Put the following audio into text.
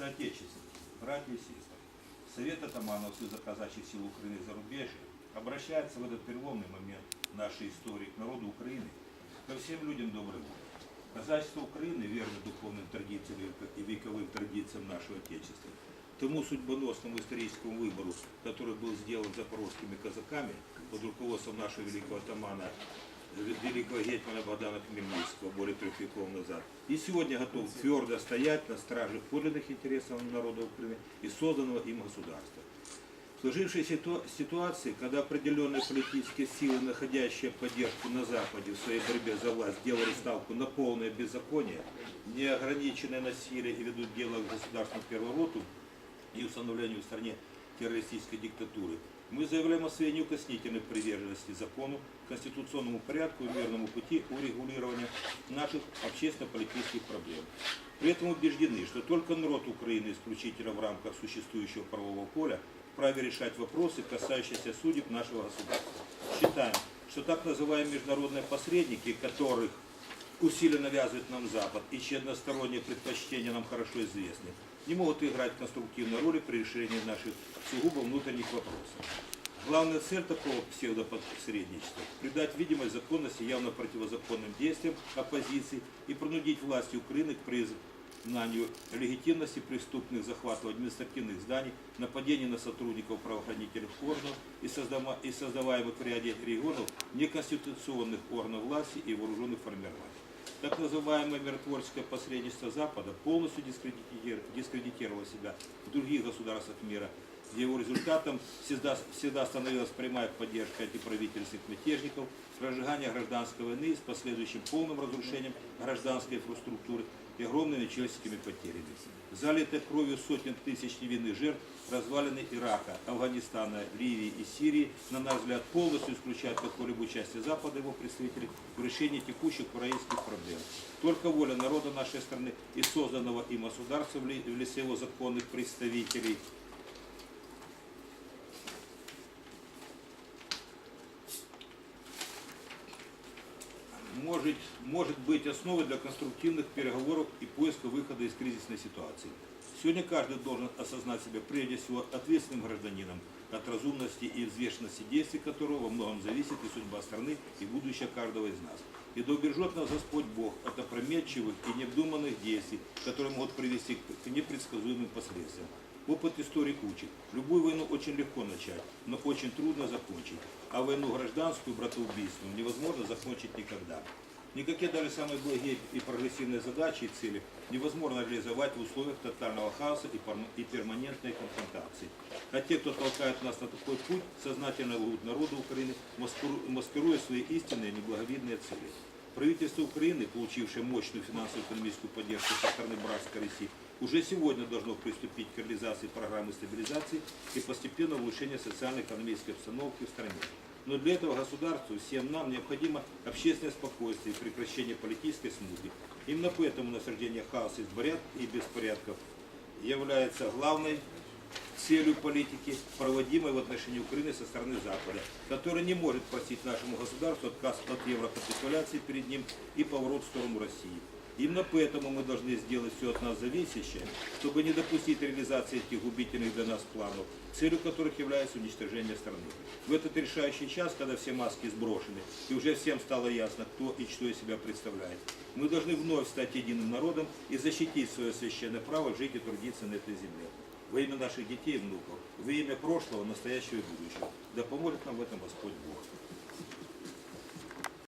Соотечественники, братья и сестры, Совет атаманов Союза казачьих сил Украины и зарубежья обращается в этот переломный момент нашей истории к народу Украины, ко всем людям доброй воли. Казачество Украины верно духовным традициям и вековым традициям нашего Отечества. Тому судьбоносному историческому выбору, который был сделан запорожскими казаками под руководством нашего великого атамана великого гетмана Богдана Хмельницкого более трех веков назад. И сегодня готов твердо стоять на страже подлинных интересов народа Украины и созданного им государства. В сложившейся ситу- ситуации, когда определенные политические силы, находящие поддержку на Западе в своей борьбе за власть, делали ставку на полное беззаконие, неограниченное насилие и ведут дело к государственному перевороту и установлению в стране террористической диктатуры, мы заявляем о своей неукоснительной приверженности закону, конституционному порядку и мирному пути урегулирования наших общественно-политических проблем. При этом убеждены, что только народ Украины исключительно в рамках существующего правового поля вправе решать вопросы, касающиеся судеб нашего государства. Считаем, что так называемые международные посредники, которых усиленно навязывает нам Запад и чьи односторонние предпочтения нам хорошо известны, не могут играть конструктивной роли при решении наших сугубо внутренних вопросов. Главная цель такого псевдопосредничества – придать видимость законности явно противозаконным действиям оппозиции и принудить власти Украины к признанию легитимности преступных захватов административных зданий, нападений на сотрудников правоохранительных органов и, и создаваемых в ряде регионов неконституционных органов власти и вооруженных формирований. Так называемое миротворческое посредничество Запада полностью дискредитир- дискредитировало себя в других государствах мира, его результатом всегда, всегда становилась прямая поддержка антиправительственных мятежников, разжигание гражданской войны с последующим полным разрушением гражданской инфраструктуры и огромными человеческими потерями. Залитые кровью сотен тысяч невинных жертв развалины Ирака, Афганистана, Ливии и Сирии, на наш взгляд, полностью исключают какое-либо участие Запада и его представителей в решении текущих украинских проблем. Только воля народа нашей страны и созданного им государства в лице его законных представителей может, может быть основой для конструктивных переговоров и поиска выхода из кризисной ситуации. Сегодня каждый должен осознать себя прежде всего ответственным гражданином, от разумности и взвешенности действий которого во многом зависит и судьба страны, и будущее каждого из нас. И да убережет нас Господь Бог от опрометчивых и необдуманных действий, которые могут привести к непредсказуемым последствиям. Опыт истории учит. Любую войну очень легко начать, но очень трудно закончить. А войну гражданскую, братоубийственную, невозможно закончить никогда. Никакие даже самые благие и прогрессивные задачи и цели невозможно реализовать в условиях тотального хаоса и пер- и перманентной конфронтации. А те, кто толкает нас на такой путь, сознательно лгут народу Украины, маскиру- маскируя свои истинные неблаговидные цели. Правительство Украины, получившее мощную финансово-экономическую поддержку со стороны братской России, уже сегодня должно приступить к реализации программы стабилизации и постепенного улучшения социально-экономической обстановки в стране. Но для этого государству, всем нам необходимо общественное спокойствие и прекращение политической смуты. Именно поэтому насаждение хаоса и беспорядков является главной целью политики, проводимой в отношении Украины со стороны Запада, который не может простить нашему государству отказ от еврокапитуляции перед ним и поворот в сторону России. Именно поэтому мы должны сделать все от нас зависящее, чтобы не допустить реализации этих губительных для нас планов, целью которых является уничтожение страны. В этот решающий час, когда все маски сброшены, и уже всем стало ясно, кто и что из себя представляет, мы должны вновь стать единым народом и защитить свое священное право жить и трудиться на этой земле. Во имя наших детей и внуков, во имя прошлого, настоящего и будущего. Да поможет нам в этом Господь Бог.